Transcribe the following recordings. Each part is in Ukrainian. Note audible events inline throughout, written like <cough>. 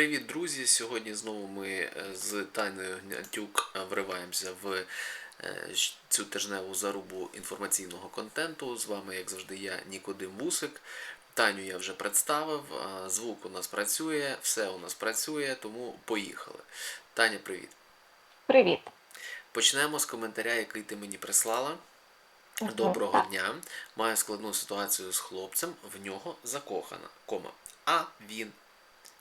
Привіт, друзі! Сьогодні знову ми е, з Тайною Гнатюк е, вриваємося в е, цю тижневу зарубу інформаційного контенту. З вами, як завжди, я Нікодим Вусик. Таню я вже представив, звук у нас працює, все у нас працює, тому поїхали. Таня, привіт. Привіт. Почнемо з коментаря, який ти мені прислала. Доброго так. дня. Маю складну ситуацію з хлопцем, в нього закохана, кома. А він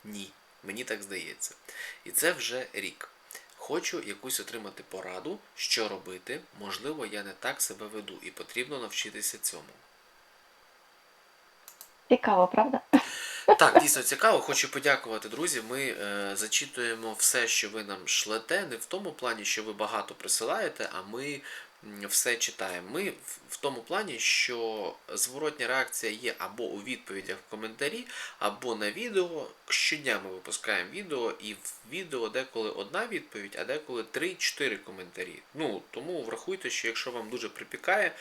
ні. Мені так здається. І це вже рік. Хочу якусь отримати пораду, що робити. Можливо, я не так себе веду і потрібно навчитися цьому. Цікаво, правда? Так, дійсно цікаво. Хочу подякувати, друзі. Ми е, зачитуємо все, що ви нам шлете, не в тому плані, що ви багато присилаєте, а ми все читаємо. Ми в, тому плані, що зворотня реакція є або у відповідях в коментарі, або на відео. Щодня ми випускаємо відео, і в відео деколи одна відповідь, а деколи 3-4 коментарі. Ну, тому врахуйте, що якщо вам дуже припікає,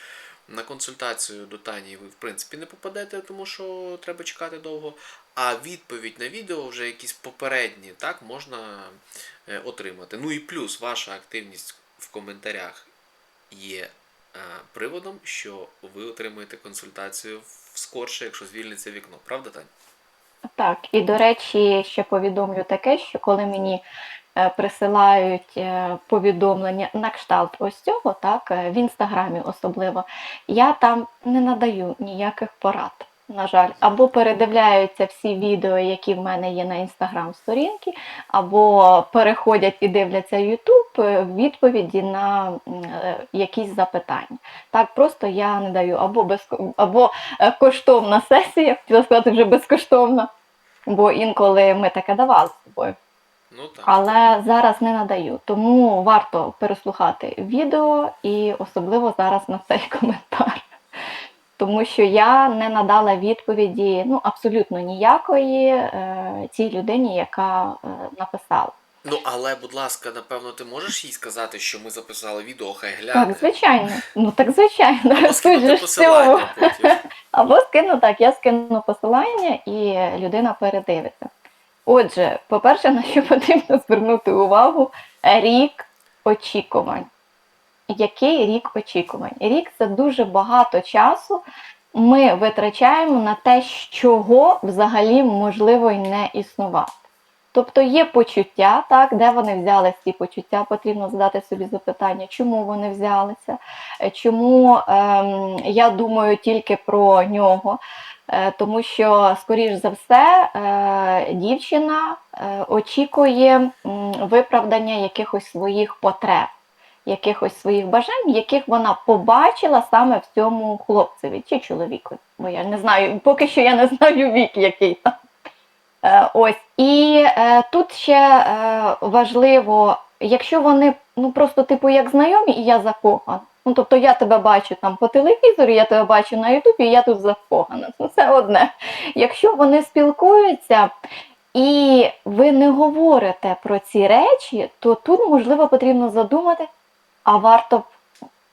на консультацію до Тані ви, в принципі, не попадете, тому що треба чекати довго. А відповідь на відео вже якісь попередні, так, можна е, отримати. Ну і плюс ваша активність в коментарях є е, приводом, що ви отримуєте консультацію скорше, якщо звільниться вікно. Правда, Тань? Так, і до речі, ще повідомлю таке, що коли мені е, присилають е, повідомлення на кшталт ось цього, так, в інстаграмі особливо, я там не надаю ніяких порад. На жаль, або передивляються всі відео, які в мене є на інстаграм сторінки, або переходять і дивляться Ютуб відповіді на е, якісь запитання. Так просто я не даю або без або е, коштовна сесія, хотіла сказати вже безкоштовна, бо інколи ми таке давали з собою. Ну так. Але зараз не надаю. Тому варто переслухати відео і особливо зараз на цей <laughs> коментар. Тому що я не надала відповіді ну, абсолютно ніякої е, цій людині, яка е, написала. Ну, але, будь ласка, напевно, ти можеш їй сказати, що ми записали відео, хай гляне. Так, звичайно. Ну так звичайно. Або скинути посилання потім. Або скину так, я скину посилання і людина передивиться. Отже, по-перше, на що потрібно звернути увагу рік очікувань. Який рік очікувань? Рік це дуже багато часу ми витрачаємо на те, чого взагалі можливо й не існувати. Тобто є почуття, так, де вони взяли ці почуття, потрібно задати собі запитання, чому вони взялися, е, чому ем, я думаю тільки про нього. Е, Тому що, скоріш за все, е, дівчина е, очікує виправдання якихось своїх потреб, якихось своїх бажань, яких вона побачила саме в цьому хлопцеві чи чоловікові. Бо я не знаю, поки що я не знаю вік, який там. Е, Ось і е, тут ще е, важливо, якщо вони ну просто типу як знайомі, і я закохана. Ну тобто я тебе бачу там по телевізору, я тебе бачу на Ютубі, і я тут закохана. Ну це одне. Якщо вони спілкуються і ви не говорите про ці речі, то тут можливо потрібно задумати, а варто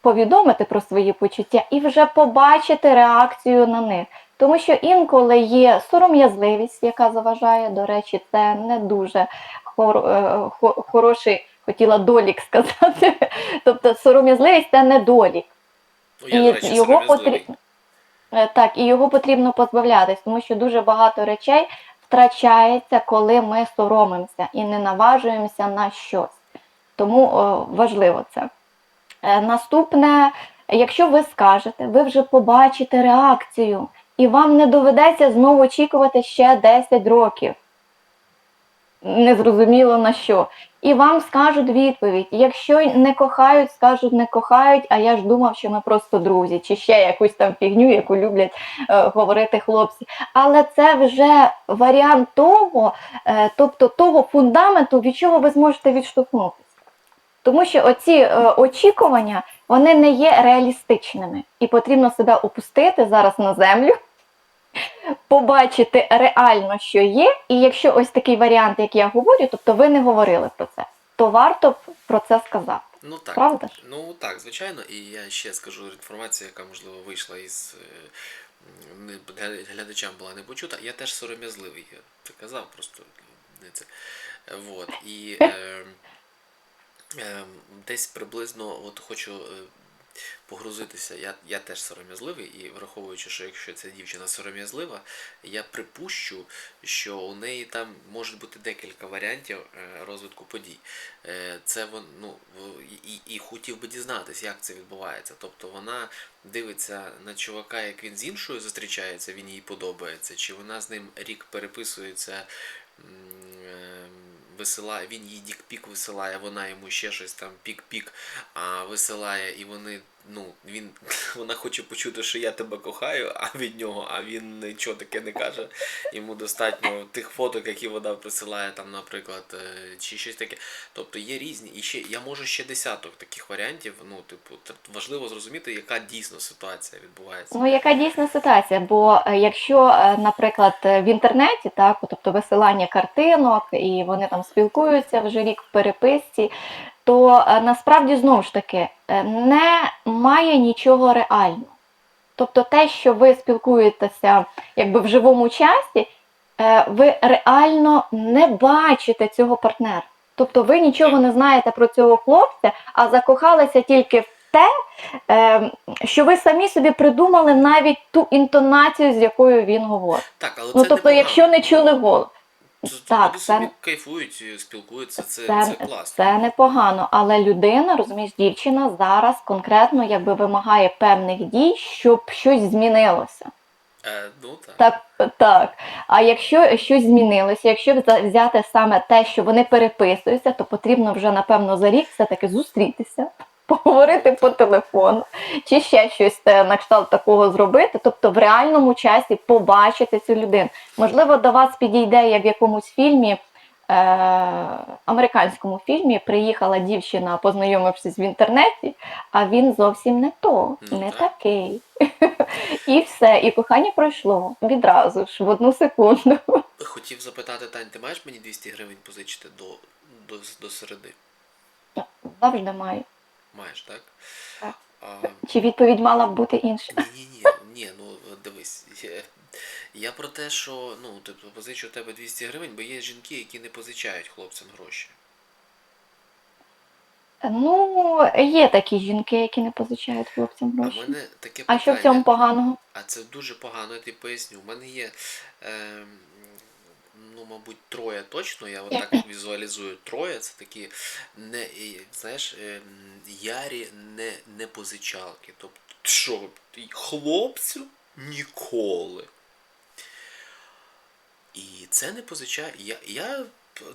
повідомити про свої почуття і вже побачити реакцію на них. Тому що інколи є сором'язливість, яка заважає, до речі, це не дуже хор, е, хороший, хотіла долік сказати. <laughs> Тобто сором'язливість це недолік. Ну, я, до речі, його сором'язливий. так, і його потрібно позбавлятись, тому що дуже багато речей втрачається, коли ми соромимося і не наважуємося на щось. Тому о, важливо це. Е, Наступне, якщо ви скажете, ви вже побачите реакцію, і вам не доведеться знову очікувати ще 10 років. Незрозуміло на що. І вам скажуть відповідь. Якщо не кохають, скажуть не кохають, а я ж думав, що ми просто друзі, чи ще якусь там фігню, яку люблять е, говорити хлопці. Але це вже варіант того, е, тобто того фундаменту, від чого ви зможете відштовхнутися. Тому що оці е, очікування вони не є реалістичними, і потрібно себе опустити зараз на землю, <laughs> побачити реально, що є. І якщо ось такий варіант, як я говорю, тобто ви не говорили про це, то варто б про це сказати. Ну так. Правда? Ну так, звичайно, і я ще скажу інформацію, яка можливо вийшла із е, глядачам була не почута. Я теж сором'язливий. Я це казав, просто різниця. Е, Вот. І е, <laughs> е, десь приблизно от хочу е, погрузитися. Я, я теж сором'язливий, і враховуючи, що якщо ця дівчина сором'язлива, я припущу, що у неї там може бути декілька варіантів е, розвитку подій. Е, Це ну, і, і хотів би дізнатися, як це відбувається. Тобто вона дивиться на чувака, як він з іншою зустрічається, він їй подобається, чи вона з ним рік переписується. Висилає, він їй дікпік висилає, вона йому ще щось там пік-пік висилає, і вони, ну, він, <laughs> вона хоче почути, що я тебе кохаю, а від нього, а він нічого таке не каже. Йому достатньо тих фоток, які вона присилає, там, наприклад, е, чи щось таке. Тобто є різні, і ще я можу ще десяток таких варіантів. Ну, типу, важливо зрозуміти, яка дійсно ситуація відбувається. Ну, яка дійсна ситуація? Бо е, якщо, е, наприклад, в інтернеті, так, тобто висилання картинок, і вони там спілкуються вже рік в переписці, то е, насправді знову ж таки е, не має нічого реального. Тобто те, що ви спілкуєтеся якби в живому часі, е, ви реально не бачите цього партнера. Тобто ви нічого не знаєте про цього хлопця, а закохалися тільки в те, що ви самі собі придумали навіть ту інтонацію, з якою він говорить. Так, але Ну тобто, непогано. якщо не чули голос, Це- так, це- собі кайфують, спілкуються, це, це, це класно. це непогано, але людина, розумієш, дівчина зараз конкретно якби вимагає певних дій, щоб щось змінилося. Е, ну так. Так, так. А якщо щось змінилося, якщо взяти саме те, що вони переписуються, то потрібно вже напевно за рік все-таки зустрітися, поговорити по телефону, чи ще щось на кшталт такого зробити, тобто в реальному часі побачити цю людину. Можливо, до вас підійде, як в якомусь фільмі. Е, американському фільмі приїхала дівчина, познайомившись в інтернеті, а він зовсім не то, Ну, не такий. <laughs> І все, і кохання пройшло відразу ж, в одну секунду. Хотів запитати, Тань, ти маєш мені 200 гривень позичити до, до, до середи? Завжди маю. Маєш, так? Так. А, Чи відповідь мала б бути інша? ні, ні, ні, ну дивись. Я, я про те, що ну, типу, позичу у тебе 200 гривень, бо є жінки, які не позичають хлопцям гроші. Ну, є такі жінки, які не позичають хлопцям А гроші. мене таке А що в цьому поганого? А це дуже погано, я тобі поясню. У мене є, е, ну, мабуть, троє точно, я отак візуалізую троє. Це такі не, знаєш, е, ярі не, не позичалки. Тобто, що, хлопцю ніколи. І це не позичає. Я, я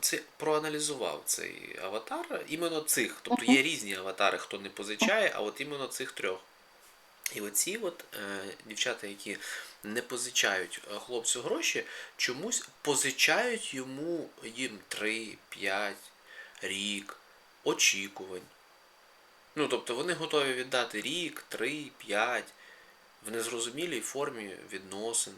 це проаналізував цей аватар, іменно цих. Тобто є різні аватари, хто не позичає, а от іменно цих трьох. І оці от е, дівчата, які не позичають е, хлопцю гроші, чомусь позичають йому їм 3, 5, рік, очікувань. Ну, тобто вони готові віддати рік, 3, 5 в незрозумілій формі відносин,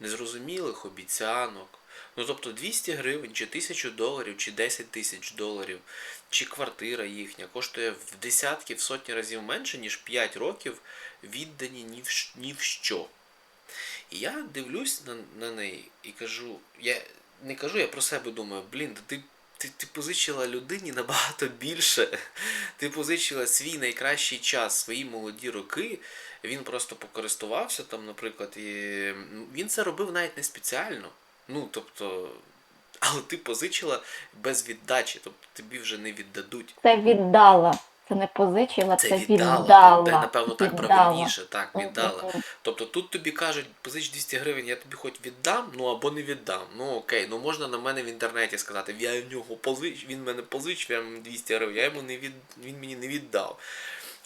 незрозумілих обіцянок. Ну, тобто 200 гривень, чи 1000 доларів, чи 10 тисяч доларів, чи квартира їхня коштує в десятки, в сотні разів менше, ніж 5 років віддані ні в, ні в що. І я дивлюсь на, на неї і кажу, я не кажу, я про себе думаю, блін, ти, ти, ти позичила людині набагато більше. <laughs> Ти позичила свій найкращий час, свої молоді роки. Він просто покористувався там, наприклад, і він це робив навіть не спеціально. Ну, тобто, <laughs> але ти позичила без віддачі, тобто тобі вже не віддадуть. Це віддала. Це не позичила, це, Це віддала. віддала. Де, напевно, так Віддала. правильніше, так, віддала. Мгм. Тобто тут тобі кажуть, позич 200 гривень, я тобі хоч віддам, ну або не віддам. Ну окей, ну можна на мене в інтернеті сказати, я в нього позич, він мене позичив, я йому 200 гривень, я йому не від, він мені не віддав.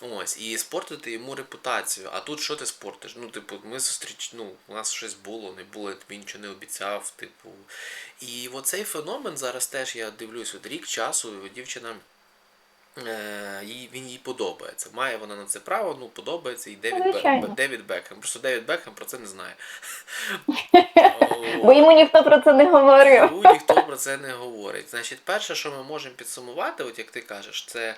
Ось, і спортити йому репутацію. А тут що ти спортиш? Ну, типу, ми зустріч, ну, у нас щось було, не було, я тобі нічого не обіцяв, типу. І оцей феномен зараз теж я дивлюсь, от рік часу дівчина. Е, він їй подобається. Має вона на це право, ну подобається і Девід, Бек, Девід Бекхем. Просто Девід Бекхем про це не знає. Бо йому ніхто про це не говорив. Ну, ніхто про це не говорить. Значить, перше, що ми можемо підсумувати, от як ти кажеш, це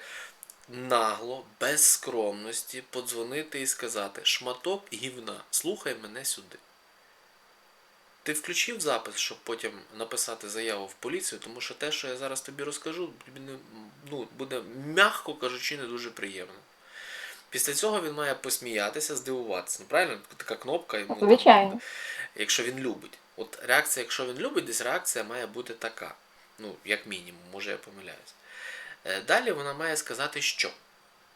нагло, без скромності подзвонити і сказати: шматок гівна, слухай мене сюди. Ти включив запис, щоб потім написати заяву в поліцію, тому що те, що я зараз тобі розкажу, ну, буде, м'яко кажучи, не дуже приємно. Після цього він має посміятися, здивуватися. Ну, правильно? Така кнопка йому. Звичайно. якщо він любить. От реакція, якщо він любить, десь реакція має бути така. Ну, як мінімум, може я помиляюсь. Е, Далі вона має сказати, що.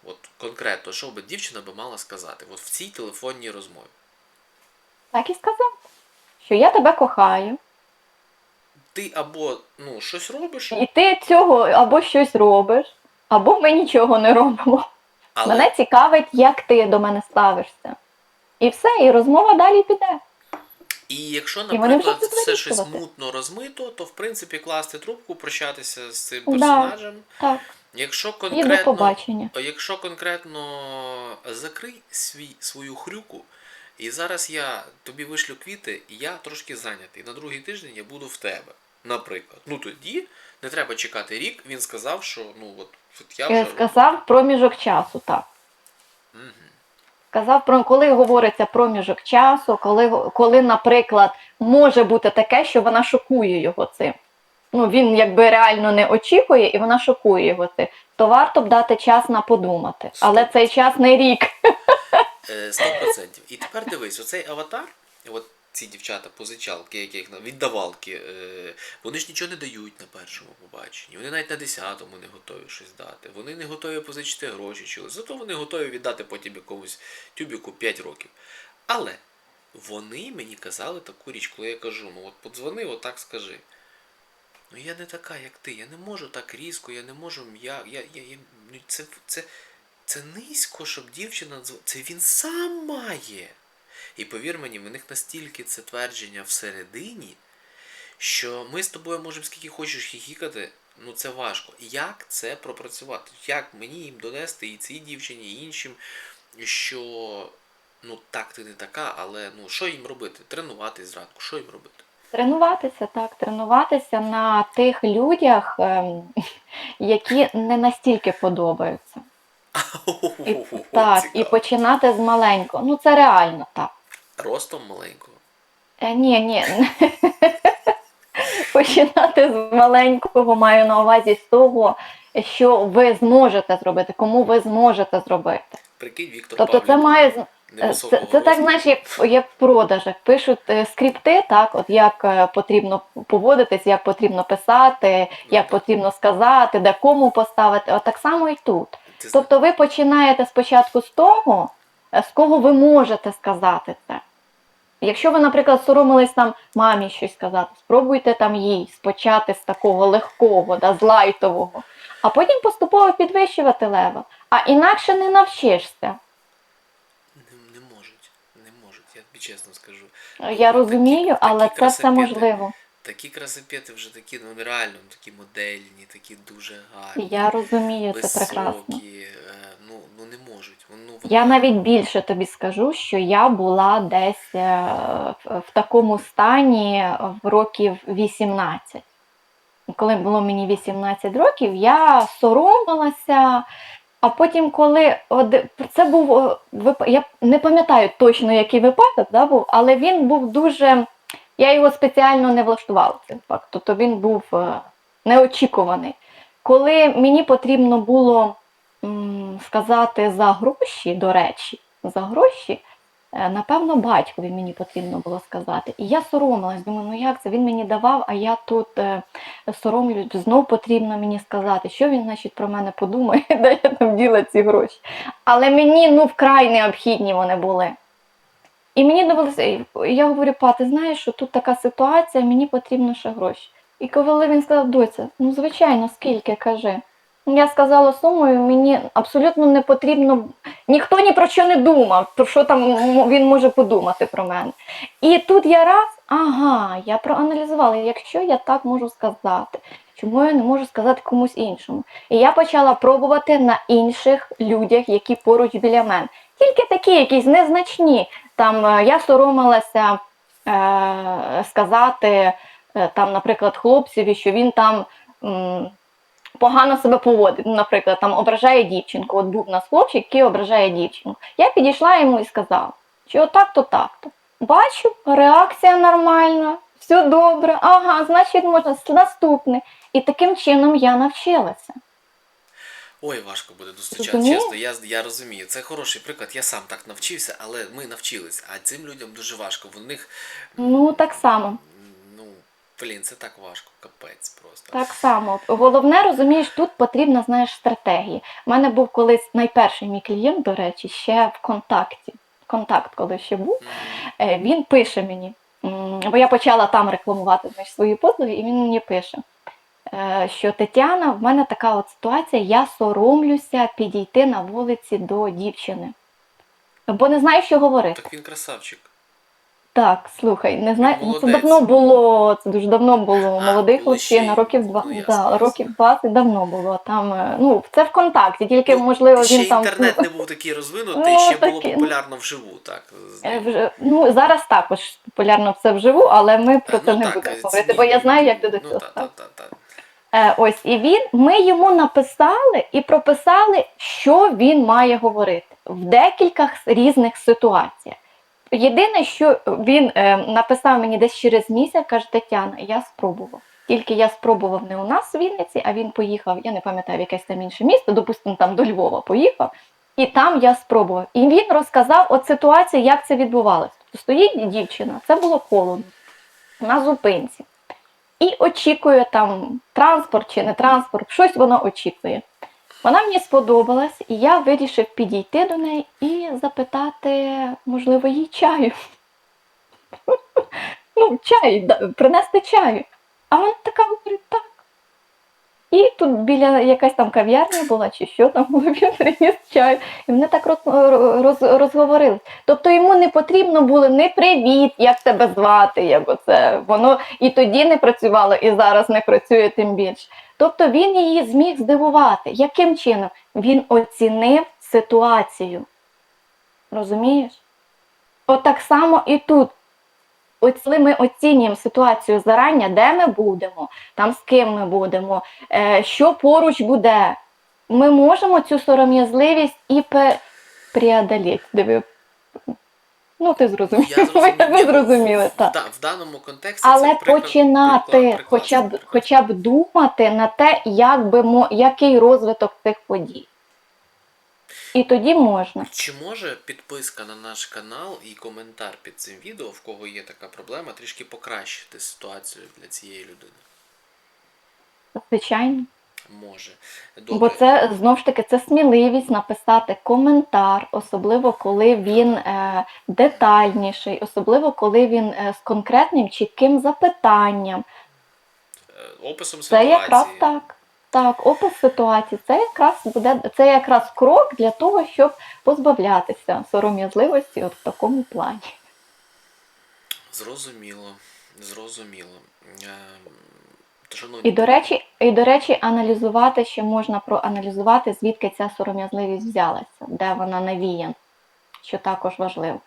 От конкретно, що би дівчина би мала сказати от в цій телефонній розмові. Так і сказав, що я тебе кохаю, Ти або ну, щось робиш, і ти цього або щось робиш, або ми нічого не робимо. але Мене цікавить, як ти до мене ставишся. І все, і розмова далі піде. І якщо, наприклад, будуть все щось мутно розмито, то в принципі класти трубку, прощатися з цим Да. персонажем. Так, Якщо і до побачення. якщо конкретно закрий свій, свою хрюку, і зараз я тобі вишлю квіти, і я трошки зайнятий. На другий тиждень я буду в тебе. Наприклад. Ну тоді не треба чекати рік. Він сказав, що ну от, от я Е, вже. Сказав проміжок часу, так. Мгм. Сказав про коли говориться проміжок часу, коли, коли, наприклад, може бути таке, що вона шокує його цим. Ну, він якби реально не очікує, і вона шокує його цим. То варто б дати час на подумати. Але цей час не рік. <laughs> Е, 100%. І тепер дивись, оцей аватар, от ці дівчата, позичалки, яких віддавалки, е, вони ж нічого не дають на першому побаченні. Вони навіть на десятому не готові щось дати. Вони не готові позичити гроші чогось. Зато вони готові віддати потім якомусь тюбіку 5 років. Але вони мені казали таку річ, коли я кажу, ну от подзвони, отак скажи. Ну я не така, як ти, я не можу так різко, я не можу м'я. Я, я, я, ну, це, це, це низько, щоб дівчина. Це він сам має. І повір мені, в них настільки це твердження всередині, що ми з тобою можемо скільки хочеш хіхікати, ну це важко. Як це пропрацювати? Як мені їм донести і цій дівчині, і іншим, що ну так ти не така, але ну що їм робити? Тренуватись зранку, що їм робити? Тренуватися, так, тренуватися на тих людях, ем, <laughs> які не настільки подобаються. І, <laughs> так, і починати з маленького. Ну, це реально так. Ростом маленького. Е, ні, ні. <laughs> Починати з маленького маю на увазі з того, що ви зможете зробити, кому ви зможете зробити. Прикинь, Віктор Тобто це має Е, Це, це так, знаєш, як, як в продажах. Пишуть е, скрипти, так, от як е, потрібно поводитись, як потрібно писати, як так. потрібно сказати, де кому поставити. От так само і тут. Ти Тобто ви починаєте спочатку з того, е, з кого ви можете сказати це. Якщо ви, наприклад, соромились там мамі щось сказати, спробуйте там їй спочати з такого легкого, да, з лайтового, а потім поступово підвищувати левел. А інакше не навчишся. Не, не можуть, не можуть, я тобі чесно скажу. Я розумію, але це все можливо. Такі красопети вже такі, ну нереально, ну, такі модельні, такі дуже гарні. Я розумію, це прекрасно. е, ну, ну не можуть. Ну, Я навіть більше тобі скажу, що я була десь е, в в такому стані в років 18. І Коли було мені 18 років, я соромилася. А потім, коли це був я не пам'ятаю точно, який випадок да, був, але він був дуже. Я його спеціально не влаштувала цей факт. Тобто він був е, неочікуваний. Коли мені потрібно було сказати за гроші, до речі, за гроші, е, напевно, батькові мені потрібно було сказати. І я соромилась, думаю, ну як це? Він мені давав, а я тут е, соромлюсь, знов потрібно мені сказати, що він, значить, про мене подумає, <laughs> де я там діла ці гроші. Але мені ну вкрай необхідні вони були. І мені довелося, я говорю, па, ти знаєш, що тут така ситуація, мені потрібно ще гроші. І коли він сказав, доця, ну звичайно, скільки кажи. Я сказала сумою, мені абсолютно не потрібно, ніхто ні про що не думав, про що там він може подумати про мене. І тут я раз, ага, я проаналізувала, якщо я так можу сказати, чому я не можу сказати комусь іншому. І я почала пробувати на інших людях, які поруч біля мене. Тільки такі якісь незначні. Там е, я соромилася е, сказати, е, там, наприклад, хлопцеві, що він там. м, Погано себе поводить, ну, наприклад, там ображає дівчинку. От був у нас хлопчик, який ображає дівчинку. Я підійшла йому і сказала, що отак-то так-то. бачу, реакція нормальна, все добре, ага, значить можна наступний. І таким чином я навчилася. Ой, важко буде достучати, чесно. Я, я розумію. Це хороший приклад. Я сам так навчився, але ми навчились. А цим людям дуже важко. В них, Ну, так само. ну, блін, це так важко, капець просто. Так само. Головне, розумієш, тут потрібна, знаєш, стратегія. У мене був колись найперший мій клієнт, до речі, ще в контакті. Контакт, коли ще був. Е, він пише мені, бо я почала там рекламувати значить, свої послуги, і він мені пише, що Тетяна, в мене така от ситуація, я соромлюся підійти на вулиці до дівчини. Бо не знаю, що говорити. Так він красавчик. Так, слухай, не знаю, ну, це давно було, це дуже давно було. А, Молодий коли хлопчина, років два, ну, да, років 20 давно було. Там, е, ну, це в контакті, тільки Ну, можливо ще він там. інтернет не <laughs> був такий розвинутий, Ну, ще було таки, ну. популярно вживу, так. Е, вже- Ну, зараз також популярно все вживу, але ми про Е, це ну, не так, будемо говорити, бо я знаю, як ти до Ну, цього та, та, став. та, та. Е, ось і він, ми йому написали і прописали, що він має говорити в декілька різних ситуаціях. Єдине, що він е, написав мені десь через місяць, каже Тетяна, я спробував. Тільки я спробував не у нас в Вінниці, а він поїхав, я не пам'ятаю, в якесь там інше місто, допустимо, там до Львова поїхав, і там я спробував. І він розказав от ситуації, як це відбувалося. Тобто стоїть дівчина, це було холодно на зупинці. І очікує там транспорт чи не транспорт, щось воно очікує. Вона мені сподобалась, і я вирішив підійти до неї і запитати, можливо, їй чаю. <laughs> Ну, чай, принести чаю. А вона така говорить, так. І тут біля якась там кав'ярня була, чи що там <laughs> він приніс чай. І вони так роз, роз, розговорились. Тобто йому не потрібно було не привіт, як тебе звати, як оце. Воно і тоді не працювало, і зараз не працює тим більше. Тобто він її зміг здивувати. Яким чином? Він оцінив ситуацію. Розумієш? От так само і тут. От коли ми оцінюємо ситуацію зарання, де ми будемо, там з ким ми будемо, е, що поруч буде, ми можемо цю сором'язливість і преодоліти. Диви. Ну, ти зрозумів. <laughs> Ви зрозуміли, так. Да, в даному контексті Але це приклад, починати, приклад- приклад- хоча б, приклад. хоча б думати на те, як би який розвиток цих подій. І тоді можна. Чи може підписка на наш канал і коментар під цим відео, в кого є така проблема, трішки покращити ситуацію для цієї людини? Звичайно. Може. Бо це знов ж таки це сміливість написати коментар, особливо коли він е, детальніший, особливо коли він е, з конкретним чітким запитанням. Е, Описом Це ситуації. якраз так. Так, опис ситуації. Це якраз буде це якраз крок для того, щоб позбавлятися сором'язливості от в такому плані. Зрозуміло. Зрозуміло. Е, Шановні, І до речі, і до речі, аналізувати ще можна проаналізувати, звідки ця сором'язливість взялася, де вона навіяна, що також важливо.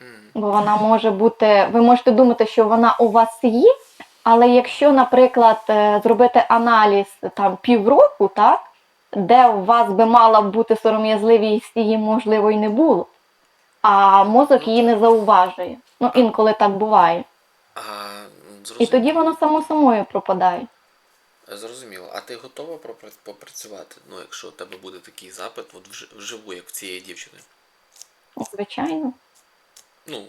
М, Бо вона може бути, ви можете думати, що вона у вас є, але якщо, наприклад, е, зробити аналіз там півроку, так, де у вас би мала бути сором'язливість, її можливо і не було, а мозок її не зауважує. Ну, інколи так буває. А, І тоді воно само собою пропадає. Зрозуміло. А ти готова попрацювати? Ну, якщо у тебе буде такий запит, от вживу, як в цієї дівчини. Звичайно, Ну,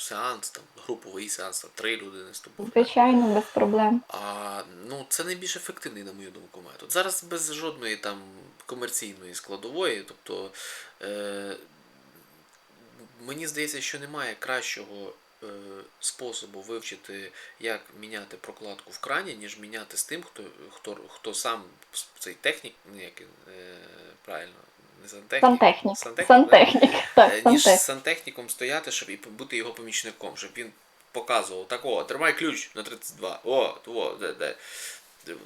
сеанс, там, груповий сеанс, там, три людини з тобою. звичайно, без проблем. А, ну, це найбільш ефективний, на мою думку, метод. Зараз без жодної там комерційної складової. Тобто, е, мені здається, що немає кращого е, способу вивчити, як міняти прокладку в крані, ніж міняти з тим, хто, хто, хто сам цей технік, ну, як е, правильно, не сантехнік. Сантехнік. Сантехнік, Сантехнік. Так, Е, ніж з сантехніком стояти, щоб і бути його помічником, щоб він показував так, о, тримай ключ на 32, о, о, де, де.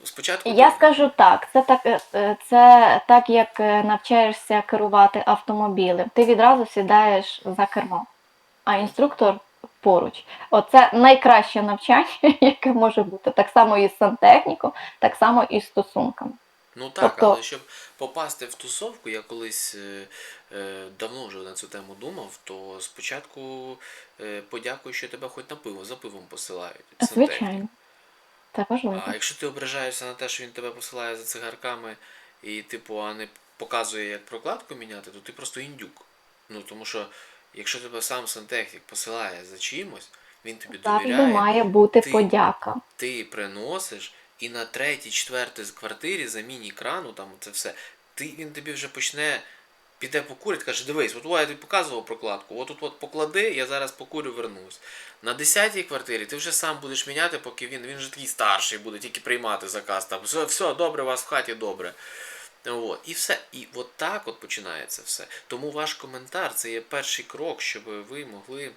Спочатку Я ти- скажу так, це так, е, е, це так, як навчаєшся керувати автомобілем. Ти відразу сідаєш за кермо, а інструктор поруч. Оце найкраще навчання, <laughs> яке може бути. Так само і з сантехніком, так само і з стосунками. Ну так, тобто- але щоб попасти в тусовку, я колись е, е, давно вже на цю тему думав, то спочатку е, подякуй, що тебе хоч на пиво, за пивом посилають. Звичайно. Це важливо. А якщо ти ображаєшся на те, що він тебе посилає за цигарками і, типу, а не показує, як прокладку міняти, то ти просто індюк. Ну тому що якщо тебе сам сантехнік посилає за чимось, він тобі Завжди довіряє, має бути ти- подяка. ти приносиш, і на третій, четвертій квартирі заміні крану, там це все, ти, він тобі вже почне. Піде покурить, каже, дивись, от я тобі показував прокладку, от тут от поклади, я зараз покурю, вернусь. На 10-й квартирі ти вже сам будеш міняти, поки він, він вже такий старший буде тільки приймати заказ. Там, все, все, добре, у вас в хаті добре. От, і все. І от так от починається все. Тому ваш коментар це є перший крок, щоб ви могли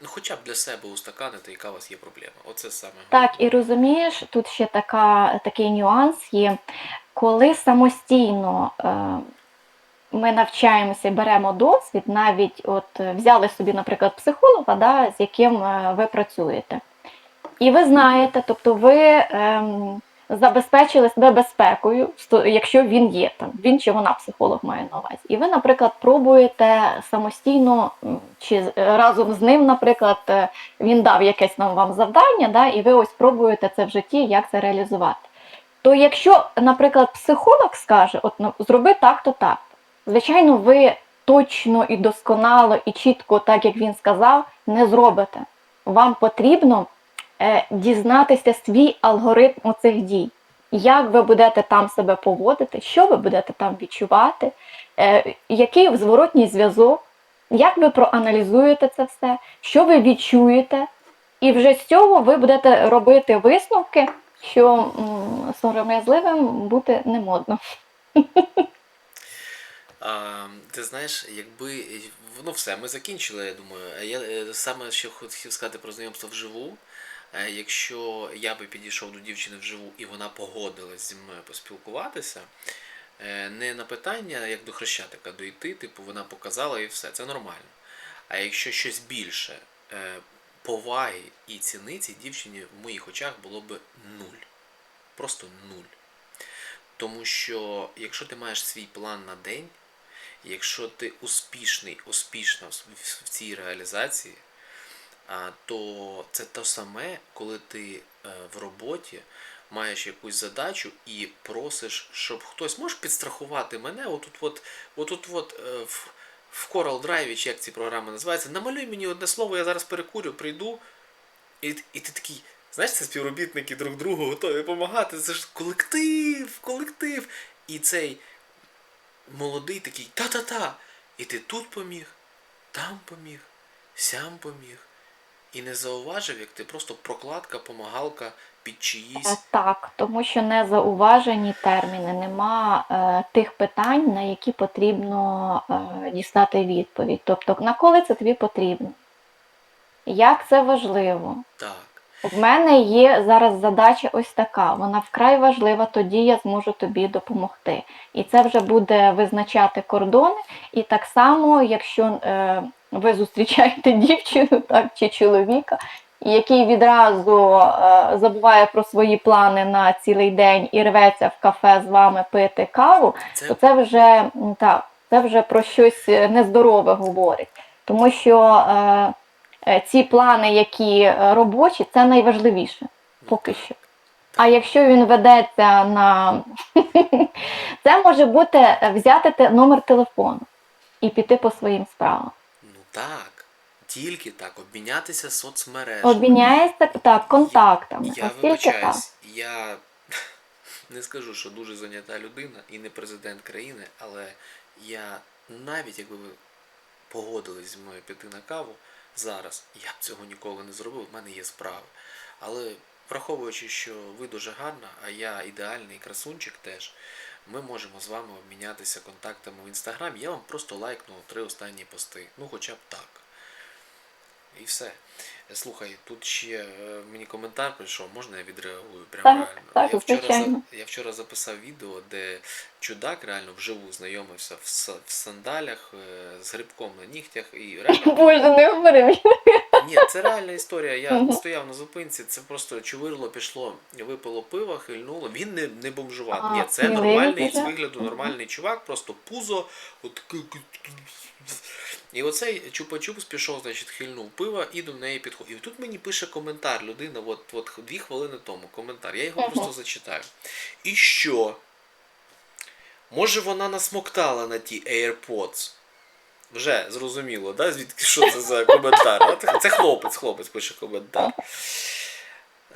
ну, хоча б для себе устаканити, яка у вас є проблема. Оце саме Так, і розумієш, тут ще така, такий нюанс є, коли самостійно е, ми навчаємося і беремо досвід, навіть от е, взяли собі, наприклад, психолога, да, з яким е, ви працюєте. І ви знаєте, тобто ви ем, забезпечили себе безпекою, якщо він є там, він чи вона психолог має на увазі. І ви, наприклад, пробуєте самостійно чи разом з ним, наприклад, е, він дав якесь нам вам завдання, да, і ви ось пробуєте це в житті, як це реалізувати. То якщо, наприклад, психолог скаже, от ну, зроби так, то так, звичайно, ви точно і досконало, і чітко, так як він сказав, не зробите. Вам потрібно дізнатися свій алгоритм оцих дій. Як ви будете там себе поводити, що ви будете там відчувати, е, який зворотній зв'язок, як ви проаналізуєте це все, що ви відчуєте, і вже з цього ви будете робити висновки, що сором'язливим бути не модно. А, ти знаєш, якби е, ну все, ми закінчили, я думаю. Я е, саме ще хотів сказати про знайомство вживу. Е, Якщо я би підійшов до дівчини вживу і вона погодилась зі мною поспілкуватися, е, не на питання, як до хрещатика дойти, типу вона показала і все, це нормально. А якщо щось більше е, поваги і ціни цій дівчині в моїх очах було б нуль. Просто нуль. Тому що якщо ти маєш свій план на день, якщо ти успішний, успішна в, цій реалізації, то це те саме, коли ти е, в роботі маєш якусь задачу і просиш, щоб хтось може підстрахувати мене, отут от, отут от, е, в, в Coral Drive, чи як ці програми називаються, намалюй мені одне слово, я зараз перекурю, прийду, і, і ти такий, знаєш, це співробітники друг другу готові допомагати. Це ж колектив, колектив. І цей молодий такий та-та-та. І ти тут поміг, там поміг, сям поміг. І не зауважив, як ти просто прокладка, помагалка під Е, чиїсь. Так, тому що не зауважені терміни, нема е, тих питань, на які потрібно е, дістати відповідь. Тобто, на коли це тобі потрібно? Як це важливо? Так. В мене є зараз задача ось така. Вона вкрай важлива, тоді я зможу тобі допомогти. І це вже буде визначати кордони. І так само, якщо е, ви зустрічаєте <laughs> дівчину так, чи чоловіка, який відразу е, забуває про свої плани на цілий день і рветься в кафе з вами пити каву, Це то це вже так, це вже про щось е, нездорове говорить. Тому що е, е, ці плани, які робочі, це найважливіше поки що. А якщо він ведеться на <laughs> це може бути взяти номер телефону і піти по своїм справам. Так. Тільки так, обмінятися соцмережами. Обміняється так контактами. Я Ось тільки так. вибачаюсь, я <laughs> не скажу, що дуже зайнята людина і не президент країни, але я навіть якби ви погодились зі мною піти на каву зараз, я б цього ніколи не зробив, в мене є справи. Але враховуючи, що ви дуже гарна, а я ідеальний красунчик теж, ми можемо з вами обмінятися контактами в інстаграмі. Я вам просто лайкну три останні пости. Ну хоча б так. І все. Слухай, тут ще е, мені коментар прийшов, можна я відреагую? Прямо Так, реально. так, я, вчора, я вчора записав відео, де чудак реально вживу знайомився в, в сандалях е, з грибком на нігтях і реально <laughs> Боже, не говори. Ні, це реальна історія. Я стояв на зупинці, це просто чувирло пішло, випило пиво, хильнуло. Він не, не бомжував. Ні, це нормальний з вигляду нормальний чувак, просто пузо. От... І оцей чупа-чупс пішов, значить, хильнув пиво і до неї підходив. І тут мені пише коментар людина, от, от дві хвилини тому коментар. Я його Мгм. просто зачитаю. І що? Може вона насмоктала на ті AirPods? Вже зрозуміло, да? звідки що це за коментар? Це- хлопець, хлопець пише коментар.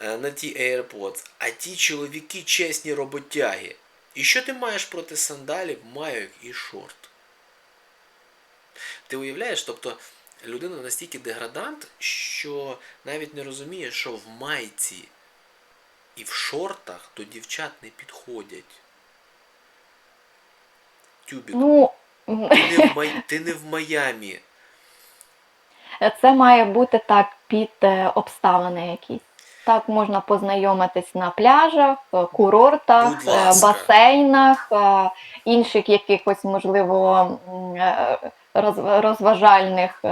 Е, На ті AirPods. А ті чоловіки чесні роботяги. І що ти маєш проти сандалів, майок і шорт? Ти уявляєш, тобто людина настільки деградант, що навіть не розуміє, що в майці і в шортах до дівчат не підходять. Тюбік, Ну, ти, не в Май... ти не в Майамі. це має бути так під е, обставини якісь. Так можна познайомитись на пляжах, е, курортах, е, басейнах, інших якихось, можливо, розважальних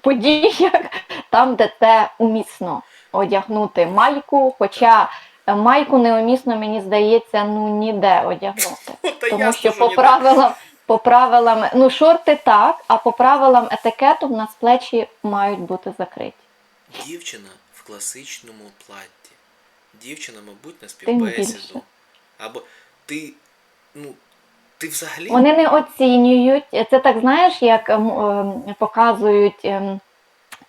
подіях, <laughs> там, де це умісно одягнути майку, хоча майку неумісно, мені здається, ну ніде одягнути. <laughs> Тому що по правилам, по правилам, ну шорти так, а по правилам етикету в нас плечі мають бути закриті. Дівчина в класичному платті. Дівчина, мабуть, на співбесіду. Або ти. Ну, ти взагалі. Вони не оцінюють. Це так знаєш, як ем, показують ем,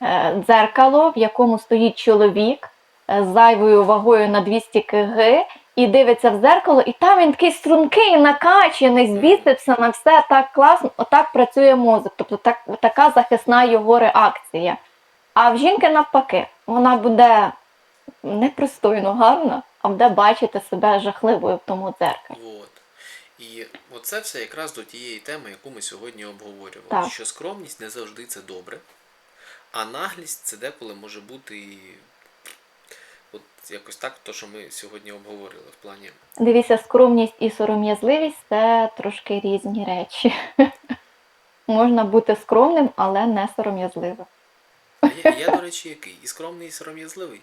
е, дзеркало, в якому стоїть чоловік е, з зайвою вагою на 200 кг, і дивиться в дзеркало, і там він такий стрункий, накачаний, з біцепсами, все так класно. Отак працює мозок. Тобто так, така захисна його реакція. А в жінки навпаки, вона буде непристойно гарна, а буде бачити себе жахливою в тому дзеркалі. От. І оце все якраз до тієї теми, яку ми сьогодні обговорювали. Так. Що скромність не завжди це добре, а наглість це деколи може бути і. От якось так, то, що ми сьогодні обговорили в плані. Дивіться, скромність і сором'язливість це трошки різні речі. <laughs> Можна бути скромним, але не сором'язливим. А я, я, до речі, який? І скромний, і сором'язливий.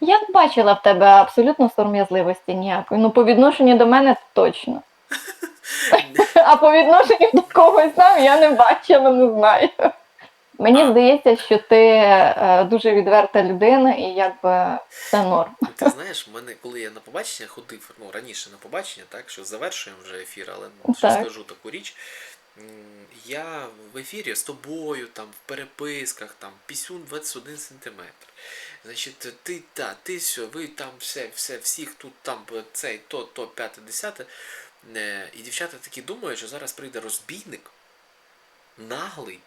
Я не бачила в тебе абсолютно сором'язливості ніякої. Ну, по відношенню до мене точно. <laughs> <laughs> А по відношенню до когось там я не бачила, не знаю. Мені здається, що ти е, дуже відверта людина і якби це норм. Ти знаєш, мене, коли я на побачення ходив, ну раніше на побачення, так що завершуємо вже ефір, але ну, Так. скажу таку річ. Я в ефірі з тобою, там, в переписках, там, пісюн 21 сантиметр. Значить, ти та, ти сьо, ви там все, все, всіх тут там цей, то, то, п'яте, десяте. Е, І дівчата такі думають, що зараз прийде розбійник, наглий,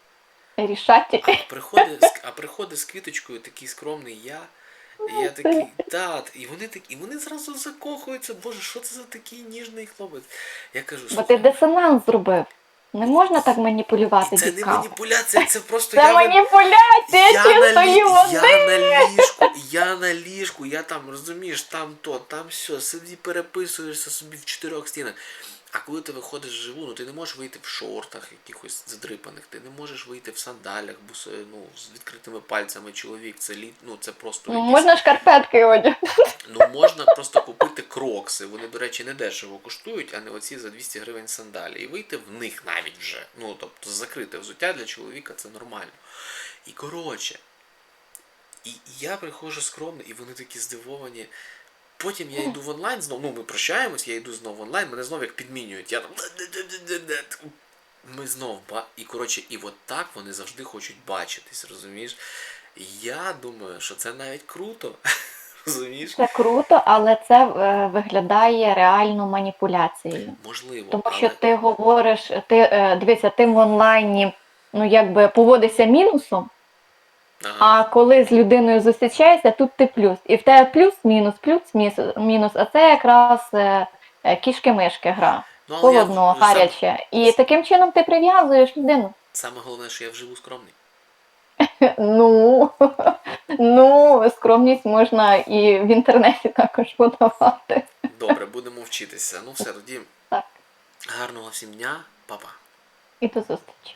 Рішаті. а приходить, а приходить з квіточкою такий скромний я. І я такий, тат, і вони такі, і вони зразу закохуються. Боже, що це за такий ніжний хлопець? Я кажу, Бо ти дисонанс зробив. Не можна так маніпулювати і це не маніпуляція, це просто Це я, маніпуляція я, на чистої води. я на ліжку, я на ліжку, я там, розумієш, там то, там все, сиді переписуєшся собі в чотирьох стінах. А коли ти виходиш вживу, ну ти не можеш вийти в шортах якихось задрипаних, ти не можеш вийти в сандалях, бус- ну, з відкритими пальцями чоловік, це літ, ну це просто Ну, якісь- Можна шкарпетки одягти. Ну, можна просто купити крокси. Вони, до речі, не дешево коштують, а не оці за 200 гривень сандалі. І вийти в них навіть вже. Ну, тобто, закрите взуття для чоловіка це нормально. І коротше. І я приходжу скромно, і вони такі здивовані. Потім я йду в онлайн знову. Ну, ми прощаємось, я йду знову в онлайн, мене знову як підмінюють. Я там. Ми знов ба. І коротше, і от так вони завжди хочуть бачитись, розумієш? Я думаю, що це навіть круто. <laughs> Розумієш? Це круто, але це е, виглядає реально маніпуляцією. Можливо, Тому але що ти говориш, ти е, дивися, ти в онлайні ну якби поводишся мінусом, ага. а коли з людиною зустрічаєшся, тут ти плюс. І в тебе плюс-мінус, плюс-мінус, мінус, а це якраз е, е, кішки-мишки гра. ну, але я Холодно, в- сам- гаряче. І таким чином ти прив'язуєш людину. Саме головне, що я вживу скромний. <laughs> Ну, <laughs> ну, скромність можна і в інтернеті також подавати. Добре, <laughs> будемо вчитися. Ну все, тоді Так. гарного всім дня, па-па. І до зустрічі.